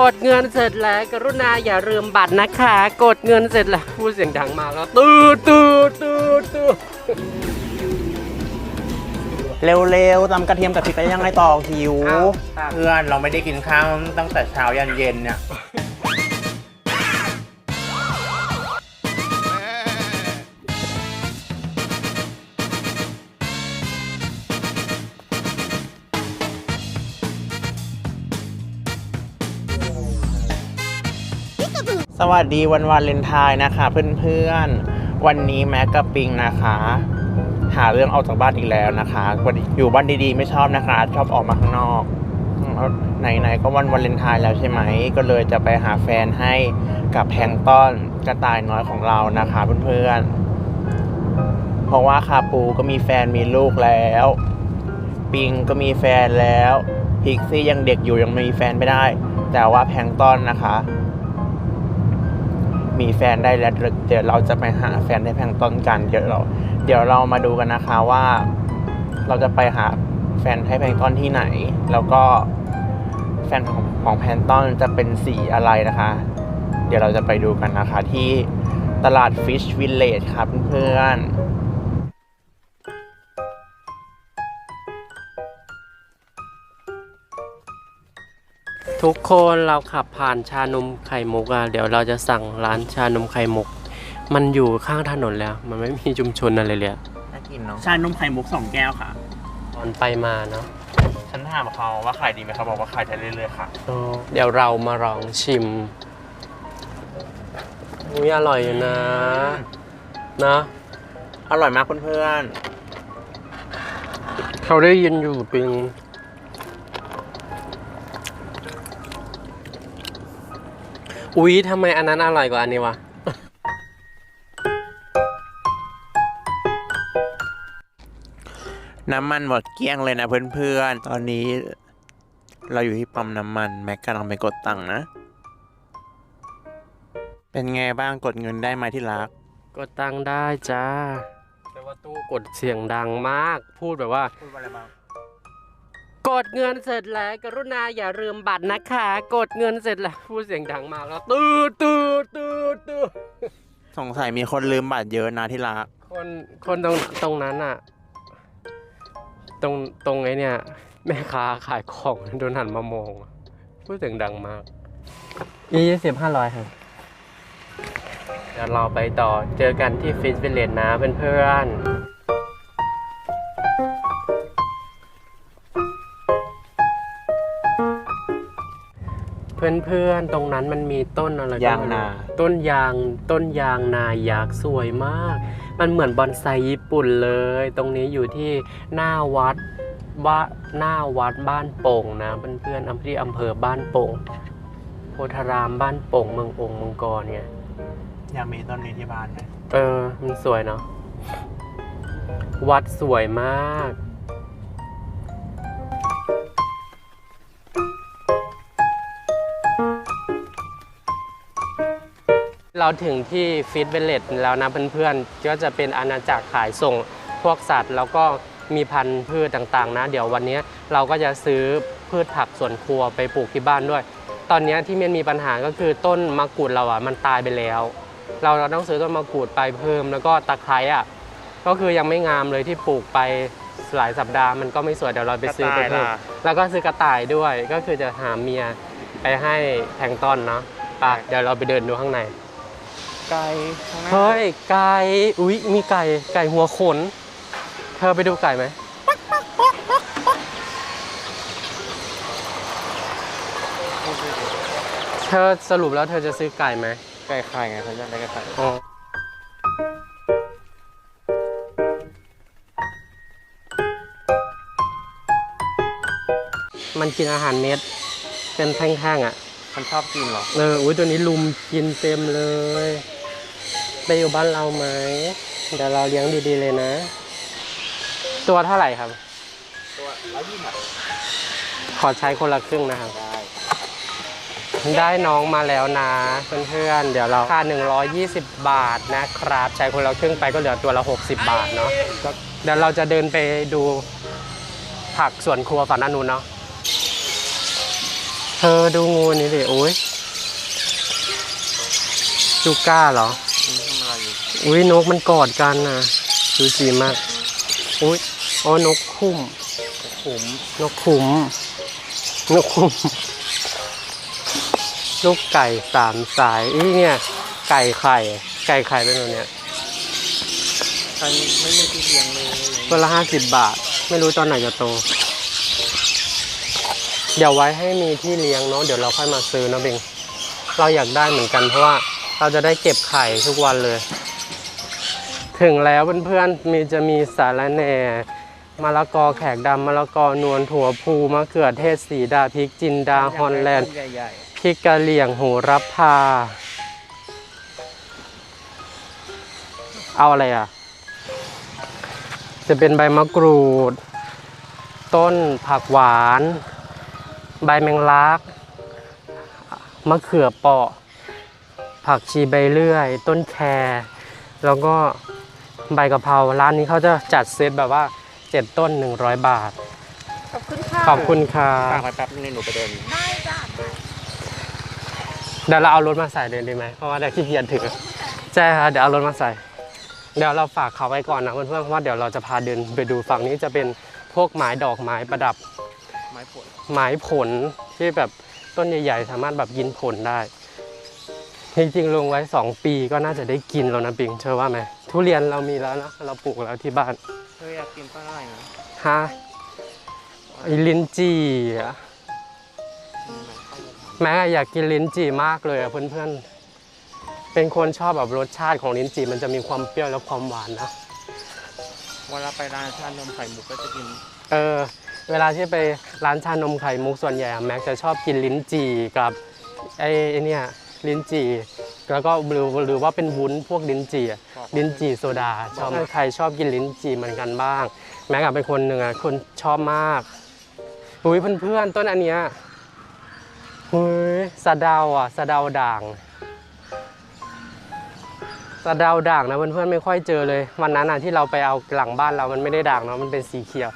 กดเงินเสร็จแล้ว กรุณาอย่าลืมบัตรนะคะ กดเงินเสร็จแล้วพูดเสียงดังมากแล้วตืดตืดตืดตืดเร็วๆตำกระเทียมกับพริกไปยังไงต่อหิว เพื่อนเราไม่ได้กินข้าวตั้งแต่เช้ายันเย็นเนี่ย วัสดีวันวาเลนไทน์นะคะ เพื่อนๆ วันนี้แม็กกับปิงนะคะ หาเรื่องออกจากบ้านอีกแล้วนะคะอยู่บ้านดีๆไม่ชอบนะคะ ชอบออกมาข้างนอกไหนๆก็วันวาเลนไทน์แล้วใช่ไหม ก็เลยจะไปหาแฟนให้กับแพงต้อนกระต่ายน้อยของเรานะคะเพื่อนๆ เพราะว่าคาปูก็มีแฟนมีลูกแล้ว ปิงก็มีแฟนแล้วพิกซี่ยังเด็กอยู่ยังมีแฟนไม่ได้ แต่ว่าแพงต้อนนะคะ มีแฟนได้แล้วเดี๋ยวเราจะไปหาแฟนให้แพงต้นกันเดี๋ยวเรา เดี๋ยวเรามาดูกันนะคะว่า เราจะไปหาแฟนให้แพงต้นที่ไหน แล้วก็แฟนของของแพลงต้นจะเป็นสีอะไรนะคะ เดี๋ยวเราจะไปดูกันนะคะที่ตลาด Fish Village ครับเพื่อนๆ ทุกคนเราขับผ่านชานมไข่มุกอะเดี๋ยวเราจะสั่งร้านชานมไข่มุก มันอยู่ข้างถนนแล้ว มันไม่มีชุมชนอะไรเลยอะน่ากินเนาะชานมไข่มุกสองแก้วค่ะ ตอนไปมาเนาะฉันถามเขาว่าขายดีไหมเขาบอกว่าขายได้เรื่อยๆค่ะเดี๋ยวเรามาลองชิมอุ้ยอร่อยอยู่นะนะอร่อยมากเพื่อนเขาได้ยินอยู่ปิง อุ๊ยทำไมอันนั้นอร่อยกว่าอันนี้วะๆน้ำมันหมดเกลี้ยงเลยนะเพื่อนๆ ตอนนี้ เราอยู่ที่ปั๊มน้ำมันแม็กกำลังไปกดตังค์นะ เป็นไงบ้างกดเงินได้ไหมที่รัก กดตังค์ได้จ้า แต่ว่าตู้กดเสียงดังมาก พูดแบบว่า พูดว่าอะไรบ้าง กดเงินเสร็จแล้ว กรุณาอย่าลืมบัตรนะคะ กดเงินเสร็จแล้วพูดเสียงดังมากแล้วตืดตืดตืดตืดสงสัยมีคนลืมบัตรเยอะนะที่รักคนคนตรงตรงนั้นอะตรงตรงไอ้เนี่ย แม่ค้าขายของโดนหันมามองอะพูดเสียงดังมากยี่สิบห้าร้อยครับเดี๋ยวเราไปต่อเจอกันที่ฟิชเวลเลนนะเพื่อนๆ เพื่อนๆ ตรงนั้นมันมีต้นอะไรก็ไม่รู้ยางนา ต้นยางต้นยางนายักษ์สวยมาก มันเหมือนบอนไซญี่ปุ่นเลย ตรงนี้อยู่ที่หน้าวัดบ้าหน้าวัดบ้านโป่งนะเพื่อนๆอำที่อำเภอบ้านโป่งโพธารามบ้านโป่งเมืององค์เมืองกรเนี่ยอยากมีต้นนี้ที่บ้านไหมเออมันสวยเนาะวัดสวยมาก เราถึงที่ฟิตเวลเลตแล้วนะเพื่อนๆ ก็จะเป็นอาณาจักรขายส่งพวกสัตว์ แล้วก็มีพันธุ์พืชต่างๆนะ เดี๋ยววันนี้เราก็จะซื้อพืชผักสวนครัวไปปลูกที่บ้านด้วย ตอนนี้ที่มันมีปัญหาก็คือต้นมะกรูดเราอะมันตายไปแล้ว เราเราต้องซื้อต้นมะกรูดไปเพิ่ม แล้วก็ตะไคร้อะก็คือยังไม่งามเลยที่ปลูกไปหลายสัปดาห์มันก็ไม่สวยเดี๋ยวเราไปซื้อไปเพิ่มแล้วก็ซื้อกระต่ายด้วยก็คือจะหาเมียไปให้แพลงก์ต้นเนาะไปเดี๋ยวเราไปเดินดูข้างใน ไก่ข้างหน้าเฮ้ยไก่อุ๊ยมีไก่ไก่หัวขน เธอไปดูไก่ไหมเธอสรุปแล้วเธอจะซื้อไก่ไหมไก่ไข่ไงเขาจะได้ไก่ไข่อ๋อมันกินอาหารเม็ดเป็นแท่งๆอะ มันชอบกินเหรอ เอออุ้ยตัวนี้ลุมกินเต็มเลย ไปอยู่บ้านเราไหมเดี๋ยวเราเลี้ยงดีๆเลยนะ ตัวเท่าไหร่ครับ ตัวร้อยยี่สิบขอใช้คนละครึ่งนะครับ ได้ได้น้องมาแล้วนะเพื่อนๆ เดี๋ยวเราค่า120 บาทนะครับ ใช้คนละครึ่งไปก็เหลือตัวละ 60 บาทเนาะแล้วเดี๋ยวเราจะเดินไปดูผักสวนครัวฝั่งด้านนู้นเนาะ เธอดูงูนี่ดิโอ้ยจูก้าเหรอทำ อะไรอยู่อุ้ยนกมันกอดกันนะดูสีมาก อุ้ยอ๋อนกคุ้มขุมนกขุม นกขุม ลูกไก่สามสายอีเนี่ย ไก่ไข่ ไก่ไข่เป็นแบบเนี้ยใครไม่มีที่เลี้ยงเลยตัวละห้าสิบบาท ไม่รู้ตอนไหนจะโต เดี๋ยวไว้ให้มีที่เลี้ยงเนาะ เดี๋ยวเราค่อยมาซื้อนะเบงเราอยากได้เหมือนกันเพราะว่าเราจะได้เก็บไข่ทุกวันเลย ถึงแล้วเพื่อนๆ มีจะมีสาระแหน่มะละกอแขกดำมะละกอนวลถั่วพูมะเขือเทศสีดาพริกจินดาฮอลแลนด์ใหญ่พริกกะเหลี่ยงโหระพา เอาอะไรอะ จะเป็นใบมะกรูด ต้นผักหวาน ใบแมงลัก มะเขือเปราะ ผักชีใบเลื่อย ต้นแครแล้วก็ ใบกะเพราร้านนี้เขาจะจัดเซตแบบว่า 7 ต้น 100 บาท ขอบคุณค่ะขอบคุณค่ะๆฝากไว้แป๊บนึงหนูไปเดินได้จ้ะเดี๋ยวเราเอารถมาใส่เลยดีไหมเพราะว่าเดี๋ยวขี้เกียจถือใช่ครับเดี๋ยวเอารถมาใส่ เดี๋ยวเราฝากเขาไว้ก่อนนะเพื่อนๆเพราะว่าเดี๋ยวเราจะพาเดินไปดูฝั่งนี้จะเป็นพวกไม้ดอกไม้ประดับไม้ผลไม้ผลที่แบบต้นใหญ่ ๆ สามารถแบบกินผลได้ จริงๆลงไว้ 2 ปีก็น่าจะได้กินแล้วนะปิงเชื่อว่าไหมทุเรียนเรามีแล้วนะเราปลูกแล้วที่บ้านเธออยากกินต้นอะไรนะฮะไอ้ลิ้นจี่อะแม่อยากกินลิ้นจี่มากเลยอะเพื่อนๆ เป็นคนชอบแบบรสชาติของลิ้นจี่มันจะมีความเปรี้ยวและความหวานนะ เวลาไปร้านชานมไข่มุกก็จะกิน เออ เวลาที่ไปร้านชานมไข่มุกส่วนใหญ่อะแม็กจะชอบกินลิ้นจี่กับไอ้ไอ้เนี่ย ลิ้นจี่แล้วก็หรือหรือว่าเป็นวุ้นพวกลิ้นจี่อะลิ้นจี่โซดาชอบใครชอบกินลิ้นจี่เหมือนกันบ้าง แม็กอะเป็นคนหนึ่งอะคนชอบมากอุ้ยเพื่อนๆต้นอันเนี้ยอุ้ยสะเดาอะสะเดาด่างสะเดาด่างนะเพื่อนๆไม่ค่อยเจอเลย วันนั้นอะที่เราไปเอาหลังบ้านเรามันไม่ได้ด่างเนาะมันเป็นสีเขียว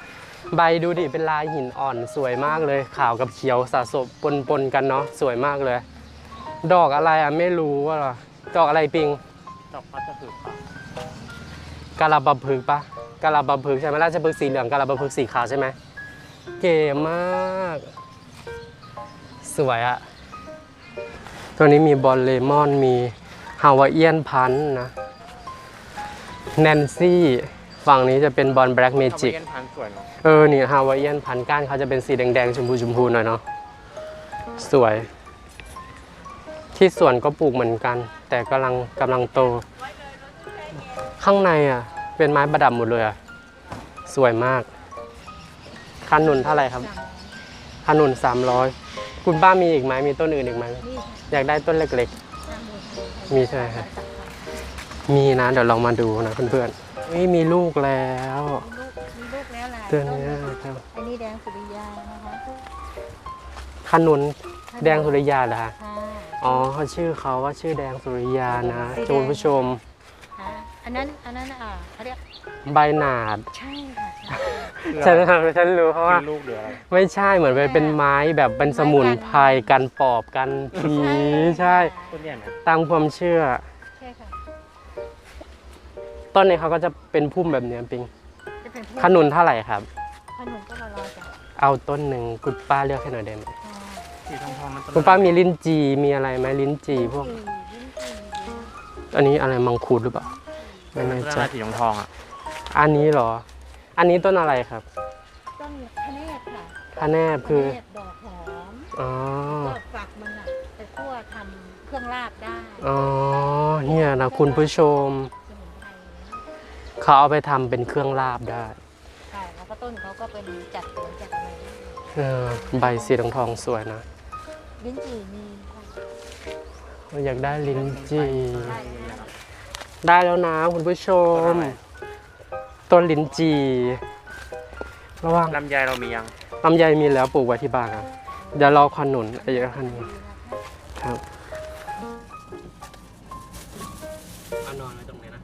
ใบดูดิเป็นลายหินอ่อนสวยมากเลย ขาวกับเขียวสะสมปนปนๆกันเนาะสวยมากเลย ดอกอะไรอะไม่รู้ว่าหรอดอกอะไรปิง ดอกพัดจะถือปะกาลาบะพึกษ์ปะกาลาบะพึกษ์ใช่ไหมราชพฤกษ์สีเหลืองกาลาบะพึกษ์สีขาวใช่ไหมเก๋มาก สวยอะตัวนี้มีบอลเลมอนมีฮาวาเอียนพันธุ์นะแนนซี่ฝั่งนี้จะเป็นบอลแบล็กเมจิกทำให้เย็นพันสวยเนาะเออนี่ฮาวายเอียนพันก้านเขาจะเป็นสีแดงๆชมพูชมพูหน่อยเนาะสวย ที่สวนก็ปลูกเหมือนกัน แต่กำลังกำลังโต ข้างในอะ เป็นไม้ประดับหมดเลยอะ สวยมากคันหนุนเท่าไหร่ครับคันหนุนสามร้อยคุณป้ามีอีกไหมมีต้นอื่นอีกไหมนี่อยากได้ต้นเล็กค่ะๆมีใช่ไหมครับมีนะเดี๋ยวลองมาดูนะเพื่อนๆนี่มีลูกแล้วมีลูกมีลูกแล้วแหละตัวเนี้ยครับอันนี้แดงสุริยานะคะขนุนแดงสุริยาเหรอคะค่ะ อ๋อเขาชื่อเขาว่าชื่อแดงสุริยานะสีแดง คุณผู้ชมค่ะอันนั้นอันนั้นอ่าเขาเรียกใบหนาดใช่ค่ะใช่ ฉันฉันรู้เพราะว่ากินลูกเดืออะไรไม่ใช่เหมือนเป็นเป็นไม้แบบเป็นสมุนไพรกันปอบกันผีใช่ ต้นใหญ่ไหมตามความเชื่อ ใช่ค่ะต้นนี้เขาก็จะเป็นพุ่มแบบเนี้ยปิงจะเป็นขนุนเท่าไหร่ครับ ขนุนก็รอรอจ้ะเอาต้นหนึ่งคุณป้าเลือกให้หน่อยได้ไหมค่ะ สีทองทองๆมันต้นคุณป้ามีลิ้นจีมีอะไรไหมลิ้นจีพวกลิ้นจี่ลิ้นอันนี้อะไรมังคุดหรือเปล่าไม่ต้นแน่อะใจไรสีทองทองๆอะอันนี้เหรอ อันนี้ต้นอะไรครับ ต้นพะเนตรค่ะพะแนบคือพะเนตรดอกหอมอ๋อก็ฝักมันอะไปคั่วทำเครื่องลาบได้อ๋อเนี่ยนะคุณผู้ชมสมุนไพรเขาเอาไปทำเป็นเครื่องลาบได้ค่ะแล้วก็ต้นเขาก็เป็นจัดสวนจัดอะไรเออใบสีทองทองๆสวยนะ ลิ้นจี่มีค่ะอยากได้ลิ้นจี่ใช่ได้แล้วนะคุณผู้ชม ต้นลิ้นจี่ระวังลำไยเรามียังลำไยมีแล้วปลูกไว้ที่บ้านครับเดี๋ยวรอขนุนไอ้ขนุนครับมานอนไว้ตรงนี้นะ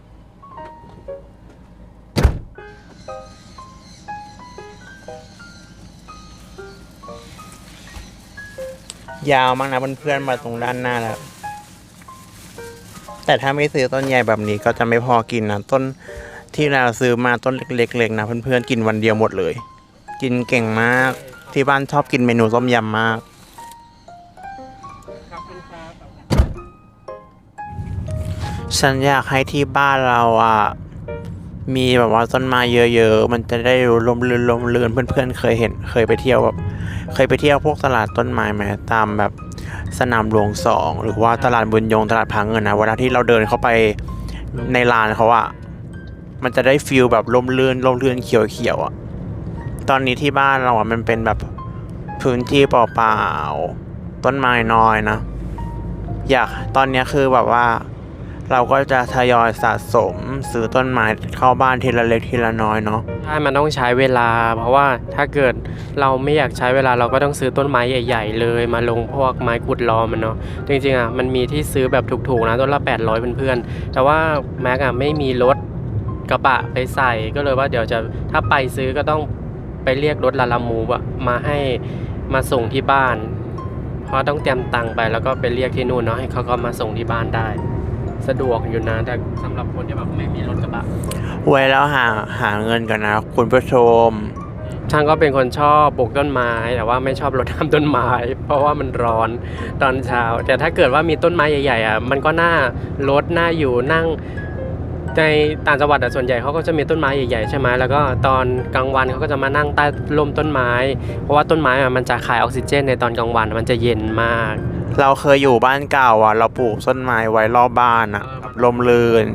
ยาวมากนะเพื่อนๆมาตรงด้านหน้าแล้ว แต่ถ้าไม่ซื้อต้นใหญ่แบบนี้ก็จะไม่พอกินนะต้นที่เราซื้อมาต้นเล็กๆนะเพื่อนๆกินวันเดียวหมดเลย กินเก่งมากที่บ้านชอบกินเมนูต้มยำมากฉันอยากให้ที่บ้านเราอะมีแบบว่าต้นไม้เยอะ ๆ มันจะได้ลมลื่นลมลื่นเพื่อนๆเคยเห็นเคยไปเที่ยวแบบ เคยไปเที่ยวพวกตลาดต้นไม้ไหมตามแบบสนามหลวงสองหรือว่าตลาดบุญยงตลาดพังเงินนะเวลาที่เราเดินเข้าไปในลานเขาอะมันจะได้ฟิลแบบลมลื่นลมลื่นเขียวๆอะตอนนี้ที่บ้านเราอะมันเป็นแบบพื้นที่เปล่าๆต้นไม้น้อยนะ อยากตอนนี้คือแบบว่า เราก็จะทยอยสะสมซื้อต้นไม้เข้าบ้านทีละเล็กทีละน้อยเนาะใช่มันต้องใช้เวลา เพราะว่าถ้าเกิดเราไม่อยากใช้เวลาเราก็ต้องซื้อต้นไม้ใหญ่ๆ เลยมาลงพวกไม้ขุดล้อมันเนาะจริงๆอะมันมีที่ซื้อแบบถูกๆนะต้นละ 800เพื่อนๆแต่ว่าแม็กอะไม่มีรถกระบะไปใส่ก็เลยว่าเดี๋ยวจะถ้าไปซื้อก็ต้องไปเรียกรถลาลามูอะมาให้มาส่งที่บ้าน เพราะต้องเตรียมตังค์ไปแล้วก็ไปเรียกที่นู่นเนาะให้เขาก็มาส่งที่บ้านได้ สะดวกอยู่นะแต่สำหรับคนที่แบบไม่มีรถกระบะไว้แล้วหาหาเงินกันนะคุณผู้ชม ช่างก็เป็นคนชอบปลูกต้นไม้ แต่ว่าไม่ชอบรดน้ำต้นไม้ เพราะว่ามันร้อนตอนเช้า แต่ถ้าเกิดว่ามีต้นไม้ใหญ่ๆอะมันก็น่ารดน่าอยู่นั่งในต่างจังหวัดอะส่วนใหญ่เขาก็จะมีต้นไม้ใหญ่ๆใช่ไหมแล้วก็ตอนกลางวันเขาก็จะมานั่งใต้ร่มต้นไม้ เพราะว่าต้นไม้อะมันจะขายออกซิเจนในตอนกลางวันมันจะเย็นมาก เราเคยอยู่บ้านเก่าอะ เราปลูกต้นไม้ไว้รอบบ้านอะเออลมลื่น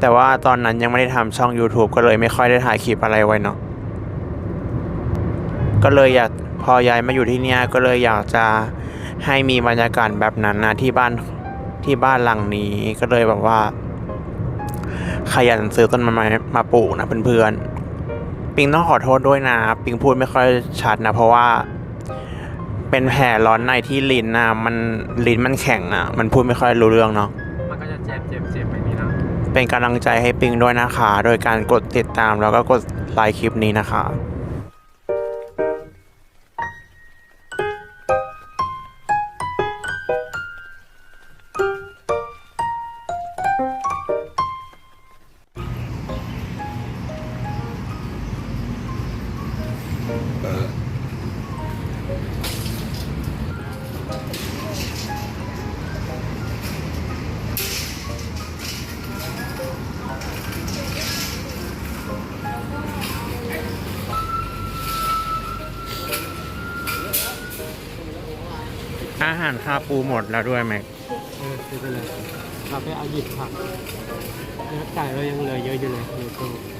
แต่ว่าตอนนั้นยังไม่ได้ทำช่อง YouTube ก็เลยไม่ค่อยได้ถ่ายคลิปอะไรไว้เนาะก็เลยอยากพอย้ายมาอยู่ที่เนี่ยก็เลยอยากจะให้มีบรรยากาศแบบนั้นนะที่บ้านที่บ้านหลังนี้ก็เลยแบบว่า ขยันซื้อต้นไม้มาปลูกนะเพื่อนๆปิงต้องขอโทษด้วยนะ ปิงพูดไม่ค่อยชัดนะเพราะว่า เป็นแผลร้อนในที่ลิ้นนะมันลิ้นมันแข็งอะ มันพูดไม่ค่อยรู้เรื่องเนาะมันก็จะเจ็บเจ็บเจ็บแบบนี้นะเป็นกำลังใจให้ปิงด้วยนะคะ โดยการกดติดตามแล้วก็กดไลค์คลิปนี้นะคะ ปูหมดแล้วด้วยแม็กเออซื้อไปเลยเราไปเอาหยิบผักเนื้อไก่เรายังเหลือเยอะอยู่เลยในตู้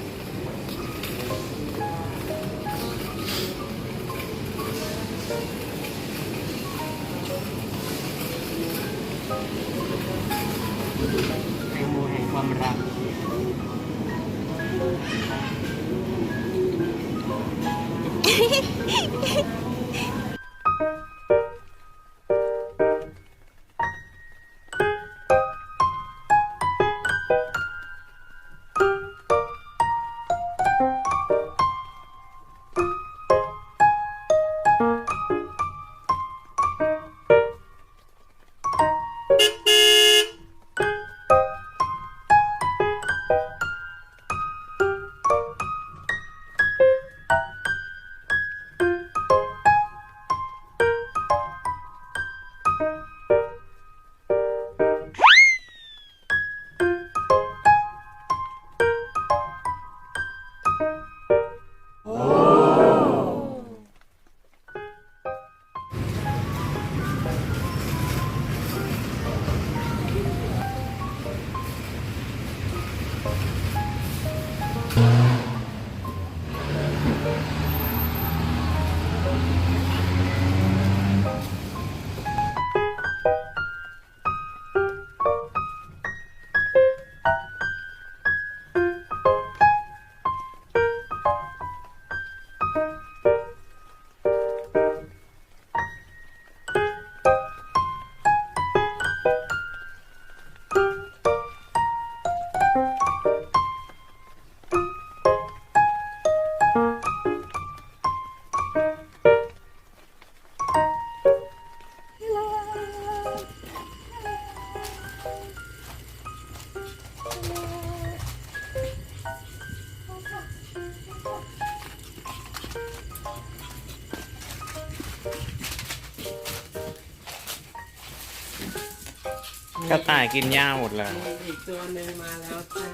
แต ต่ายกินหญ้าหมดเลย มีอีกตัวหนึ่งมาแล้วจ้า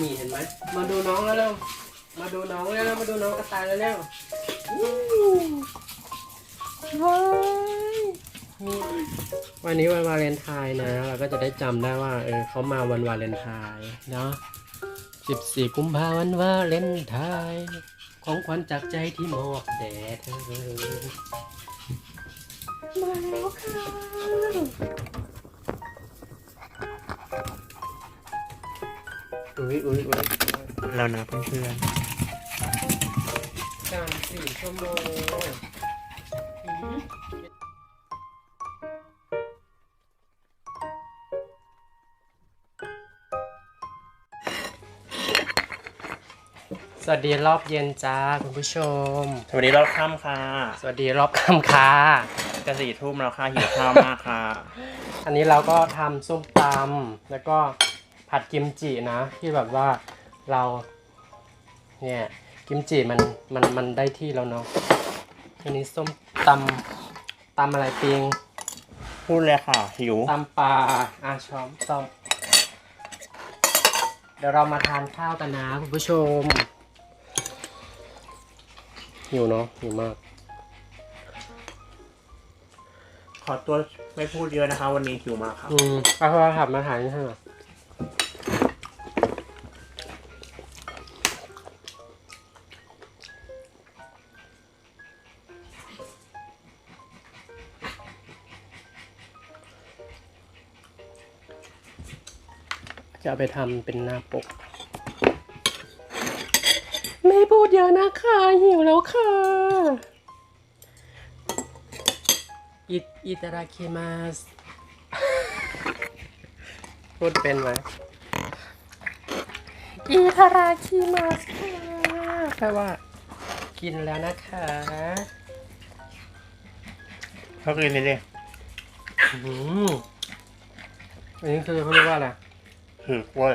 นี่เห็นไหม มาดูน้องแล้วเร็ว มาดูน้องแล้วเร็วมาดูน้องกระต่ายแล้วเร็วว้ายมีวันนี้วันวาเลนไทน์นะ เราก็จะได้จำได้ว่า เออเขามาวันวาเลนไทน์เนาะ14 กุมภาพันธ์วันวาเลนไทน์ของขวัญจากใจที่มอบแด่เธอ มาแล้วค่ะ อุ้ยอุ้ยอุ้ยแล้วนะเพื่อนสามสี่ชั่วโมงสวัสดีรอบเย็นจ้าคุณผู้ชม ๆสวัสดีรอบค่ำค่ะสวัสดีรอบค่ำค่ะ จะสี่ทุ่มแล้วค่ะหิวข้าวมากค่ะ อันนี้เราก็ทำส้มตำแล้วก็ ผัดกิมจินะ ที่แบบว่าเราเนี่ยกิมจิมันมันมันได้ที่แล้วเนาะอันนี้ส้มตำตำอะไรปิงพูดเลยค่ะหิวตำปลาอาช้อมต้อมเดี๋ยวเรามาทานข้าวกันนะคุณผู้ชมหิวเนาะหิวมาก ขอตัวไม่พูดเยอะนะคะ วันนี้หิวมากค่ะอืมเอาโทรศัพท์มาถ่ายนี่ให้หน่อย จะเอาไปทำเป็นหน้าปก ไม่พูดเยอะนะคะหิวแล้วค่ะอิอิตาราคิมาสพูดเป็นไหมอิตาราคิมาสค่ะแปลว่า กินแล้วนะคะเขากินนี่ดิอืมอันนี้คือเขาเรียกว่าอะไร หือกล้วย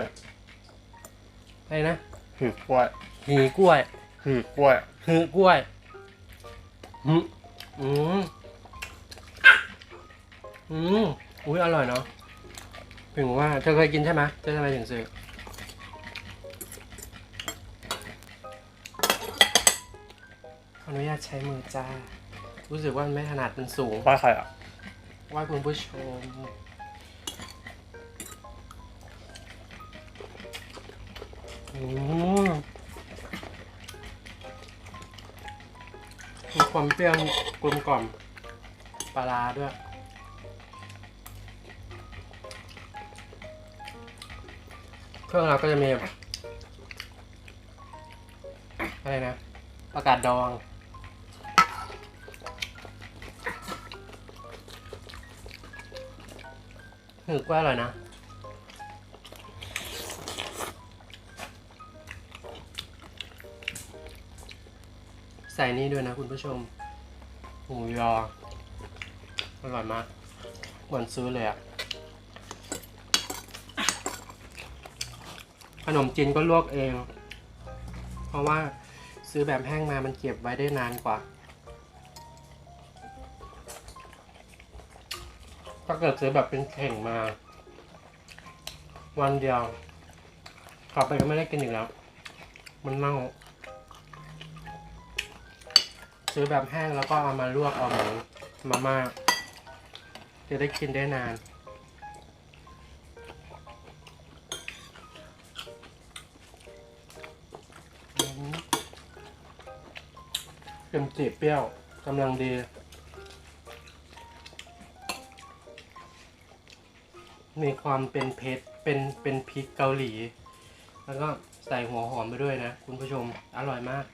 อะไรนะหือกล้วยหีกล้วยหือกล้วยหือกล้วยหืมอืมอืมอุ้ยอร่อยเนาะถึงว่าเธอเคยกินใช่ไหมเธอทำไมถึงซื้อขออนุญาตใช้มือจ้า รู้สึกว่ามันไม่ถนัดมันสูงว่าใครอะว่าคุณผู้ชม มีความเปรี้ยวกลมกล่อมปลาร้าด้วย เครื่องเราก็จะมี อะไรนะประกาศดองถือว่าอร่อยนะ ใส่นี่ด้วยนะคุณผู้ชมหมูยอ อร่อยมากเหมือนซื้อเลยอะขนมจีนก็ลวกเอง เพราะว่าซื้อแบบแห้งมามันเก็บไว้ได้นานกว่า ถ้าเกิดซื้อแบบเป็นเข่งมา วันเดียวกลับไปก็ไม่ได้กินอีกแล้ว มันเน่า ซื้อแบบแห้งแล้วก็เอามาลวกเอาเหมือนมาม่าจะได้กินได้นานอืมเค็มจีเปรี้ยวกำลังดี มีความเป็นเผ็ดเป็นเป็นพริกเกาหลี แล้วก็ใส่หัวหอมไปด้วยนะ คุณผู้ชมอร่อยมาก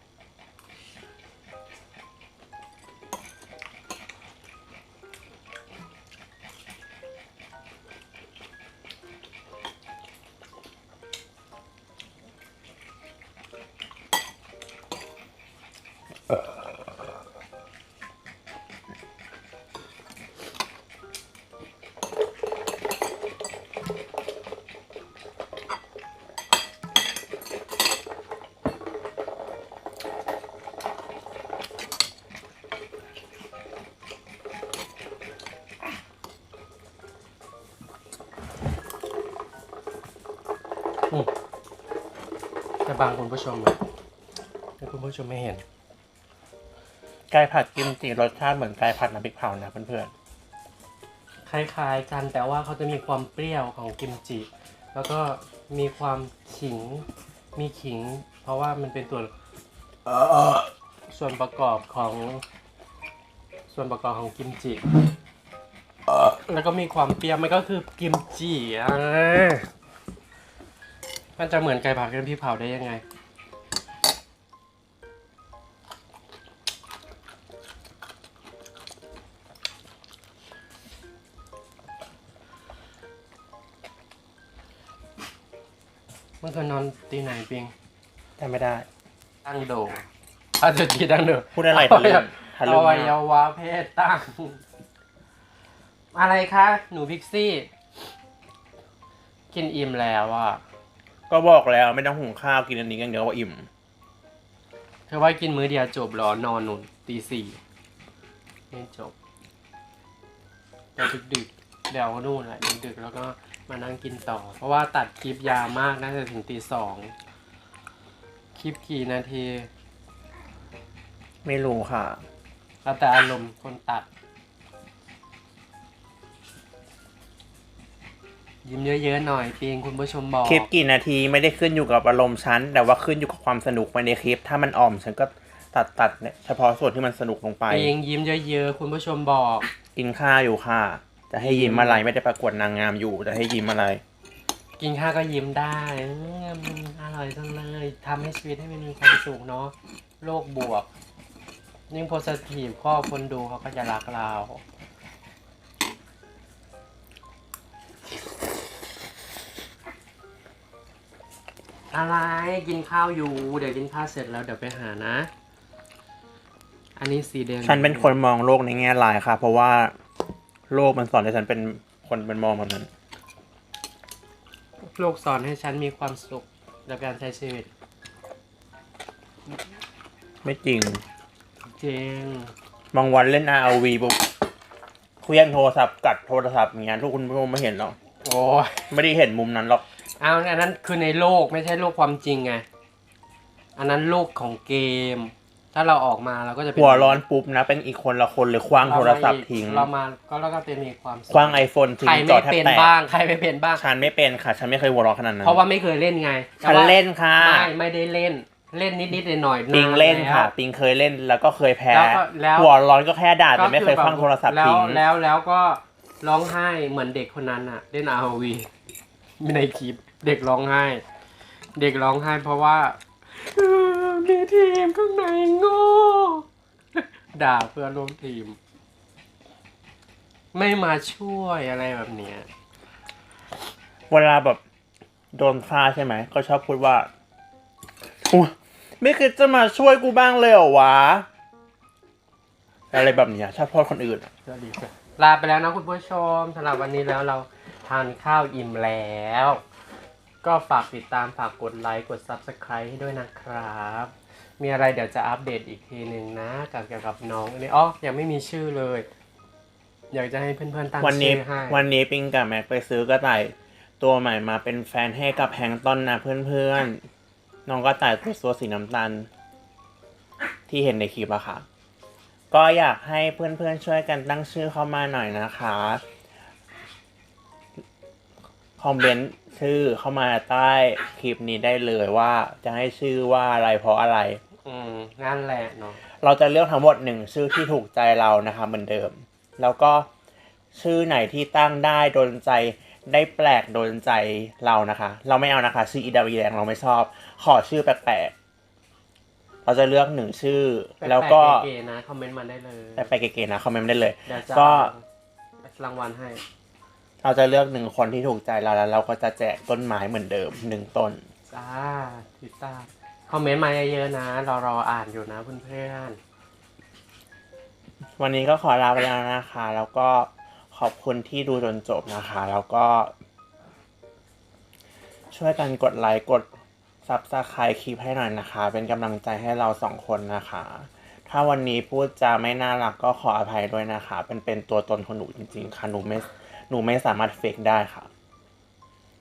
บางคุณผู้ชมเลยให้คุณผู้ชมไม่เห็น ไก่ผัดกิมจิรสชาติเหมือนไก่ผัดน้ำพริกเผานะเพื่อนคล้ายๆกันแต่ว่าเขาจะมีความเปรี้ยวของกิมจิ แล้วก็มีความขิง มีขิง เพราะว่ามันเป็นตัวส่วนประกอบของส่วนประกอบของกิมจิ แล้วก็มีความเปรี้ยวมันก็คือกิมจิอะ มันจะเหมือนไก่ผัดกับพี่เผาได้ยังไง เมื่อคืนนอนตีไหนปิงๆแต่ไม่ได้ ตั้งโดถ้าจะตีตั้งโดพูดอะไรทะลึ่งทะลึ่องวัมากยวะเพศตั้ง อะไรคะ หนูพิกซี่ กินอิ่มแล้วอะ ก็บอกแล้วไม่ต้องหุงข้าวกินอันนี้กันเดี๋ยวว่าอิ่ม เธอว่ากินมื้อเดียวจบเหรอนอนหนุนตีสี่ไม่จบแต่ดึกๆเดี๋ยวนู่นแหละดึกๆแล้วก็มานั่งกินต่อ เพราะว่าตัดคลิปยาวมากน่าจะถึงตีสองคลิปกี่นาทีไม่รู้ค่ะ แล้วแต่อารมณ์คนตัด ยิ้มเยอะๆหน่อยเปียงคุณผู้ชมบอกคลิปกี่นาทีไม่ได้ขึ้นอยู่กับอารมณ์ฉัน แต่ว่าขึ้นอยู่กับความสนุกภายในคลิป ถ้ามันอ่อมฉันก็ตัดตัดเนี่ยเฉพาะส่วนที่มันสนุกลงไปเปียงยิ้มเยอะๆคุณผู้ชมบอกกินข้าวอยู่ค่ะ จะให้ยิ้มอะไรไม่ได้ประกวดนางงามอยู่จะให้ยิ้มอะไร กินข้าวก็ยิ้มได้อืมอร่อยจังเลยทำให้ชีวิตให้มันมีความสุขเนาะโลกบวกยิ่งโพสทีฟข้อคนดูเขาก็จะรักเรา อะไรกินข้าวอยู่ เดี๋ยวกินข้าวเสร็จแล้วเดี๋ยวไปหานะ อันนี้สีแดงฉันเป็นคนมองโลกในแง่ร้ายค่ะ เพราะว่าโลกมันสอนให้ฉันเป็นคนเป็นมองแบบนั้น โลกสอนให้ฉันมีความสุขในการใช้ชีวิตไม่จริง จริงบางวันเล่น ROV ปุ๊บเคลื่อนโทรศัพท์กัดโทรศัพท์อย่างเงี้ยทุกคนไม่เห็นหรอกโอ้ยไม่ได้เห็นมุมนั้นหรอก เอาอันนั้นคือในโลกไม่ใช่โลกความจริงไง อันนั้นโลกของเกม ถ้าเราออกมาเราก็จะเป็หัวร้อนปุ๊บนะ เป็นอีกคนละคนเลยคว้างโทรศัพท์ทิ้งเรามาก็เราก็จะมีความสุขคว้างไอโฟนทิ้ใครงจอไม่แทบเป็นแตกบ้างใครไม่เป็นบ้าง ฉันไม่เป็นค่ะ ฉันไม่เคยหัวเร้อนขนาดนั้นเพราะว่าไม่เคยเล่นไงแต่ฉันว่าเล่นค่ะ ไม่ไม่ได้เล่นเล่นนิดๆหน่อยๆปิงาเล่นค่ะแวปิงเคยเล่นแล้วก็เคยแพ้แล้วก็แล้วหัวร้อนก็แค่ด่าแต่ไม่เคยคว้างโทรศัพท์แล้วทิ้งแล้วแล้วก็ร้องไห้เหมือนเด็กคนนั้นอะเล่น ROV ในคลิป เด็กร้องไห้ เด็กร้องไห้เพราะว่าเออมีทีมข้างในโง่ ด่าเพื่อนร่วมทีม ไม่มาช่วยอะไรแบบเนี้ย เวลาแบบโดนฆ่าใช่ไหม ก็ชอบพูดว่าอุ๊ยไม่คิดจะมาช่วยกูบ้างเลยเหรอวะ อะไรแบบเนี้ยชอบโทษคนอื่นก็ดีครับลาไปแล้วนะคุณผู้ชมสำหรับวันนี้แล้วเราทานข้าวอิ่มแล้ว ก็ฝากติดตามฝากกดไลค์กด Subscribe ให้ด้วยนะครับ มีอะไรเดี๋ยวจะอัปเดตอีกทีหนึ่งนะกับเกี่ยวกับน้องอันนี้อ๋อยังไม่มีชื่อเลย อยากจะให้เพื่อนๆตั้งวันนี้ชื่อให้วันนี้ปิงกับแม็กไปซื้อกระต่ายตัวใหม่มาเป็นแฟนให้กับแฮงต้นนะเพื่อนๆ น้องกระต่ายตัวสีน้ำตาลที่เห็นในคลิปอะค่ะ ก็อยากให้เพื่อนๆช่วยกันตั้งชื่อเข้ามาหน่อยนะคะ คอมเมนต์ ชื่อเข้ามาใต้คลิปนี้ได้เลยว่าจะให้ชื่อว่าอะไรเพราะอะไร อืมนั่นแหละเนาะเราจะเลือกทั้งหมดหนึ่งชื่อที่ถูกใจเรานะคะเหมือนเดิม แล้วก็ชื่อไหนที่ตั้งได้โดนใจได้แปลกโดนใจเรานะคะ เราไม่เอานะคะ ชื่ออีดาวีแดงเราไม่ชอบ ขอชื่อแปลกๆเราจะเลือกหนึ่งชื่อ แล้วก็เก๋ๆนะคอมเมนต์มาได้เลยแปลกๆเก๋ๆนะคอมเมนต์ได้เลย เดี๋ยวจะก็รางวัลให้ เราจะเลือกหนึ่งคนที่ถูกใจเราแล้วเราก็จะแจกต้นไม้เหมือนเดิมหนึ่งต้น จ้าทิต้าคอมเมนต์มาเยอะๆนะรอรออ่านอยู่นะเพื่อนวันนี้ก็ขอลาไปแล้วนะคะ แล้วก็ขอบคุณที่ดูจนจบนะคะ แล้วก็ ช่วยกันกดไลค์กดซับสไครต์คลิปให้หน่อยนะคะ เป็นกำลังใจให้เราสองคนนะคะ ถ้าวันนี้พูดจาไม่น่ารักก็ขออภัยด้วยนะคะ เป็นเป็นตัวตนของหนูจริงๆค่ะหนูไม่ หนูไม่สามารถเฟกได้ค่ะ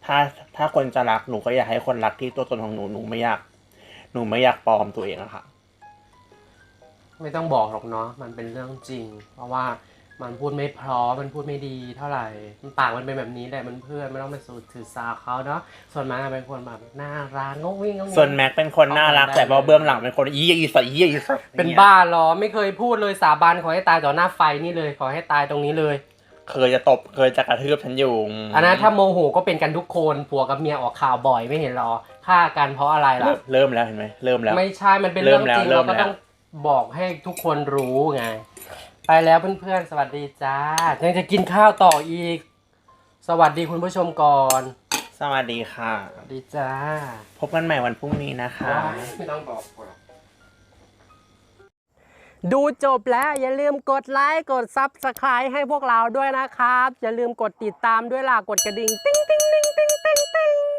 ถ้าถ้าคนจะรักหนูก็อยากให้คนรักที่ตัวตนของหนูหนูไม่อยาก หนูไม่อยากปลอมตัวเองอะค่ะ ไม่ต้องบอกหรอกเนาะมันเป็นเรื่องจริง เพราะว่ามันพูดไม่เพราะมันพูดไม่ดีเท่าไหร่มันปากมันเป็นแบบนี้แหละมันเพื่อนไม่ต้องไปสูดถือสาเขาเนาะส่วนมันเป็นคนแบบน่ารักงงวิ่งงงส่วนแม็กเป็นคนน่ารักแต่ว่าเบื้องหลังเป็นคนอีอีสัตว์อีอีสัตว์เป็นบ้าเหรอไม่เคยพูดเลยสาบานขอให้ตายต่อหน้าไฟนี่เลย ขอให้ตายตรงนี้เลย เคยจะตบเคยจะกระทืบฉันอยู่อันนั้นถ้าโมโหก็เป็นกันทุกคนผัวกับเมียออกข่าวบ่อยไม่เห็นหรอฆ่ากันเพราะอะไรเริ่ล่ะมเริ่มแล้วเห็นไหมเริ่มแล้ว ไม่ใช่มันเป็นเรื่องจริงเริ่เรามก็แล้วต้องบอกให้ทุกคนรู้ไง ไปแล้วเพื่อนๆ สวัสดีจ้ายังจะกินข้าวต่ออีก สวัสดีคุณผู้ชมก่อน สวัสดีค่ะ สวัสดีจ้า พบกันใหม่วันพรุ่งนี้นะคะ ไม่ต้องบอก ดูจบแล้วอย่าลืมกดไลค์กดซับสไคร b e ให้พวกเราด้วยนะครับ อย่าลืมกดติดตามด้วยล่ะกดกระดิ่ง ติ๊งติ๊งติ๊งติ๊งติ๊ง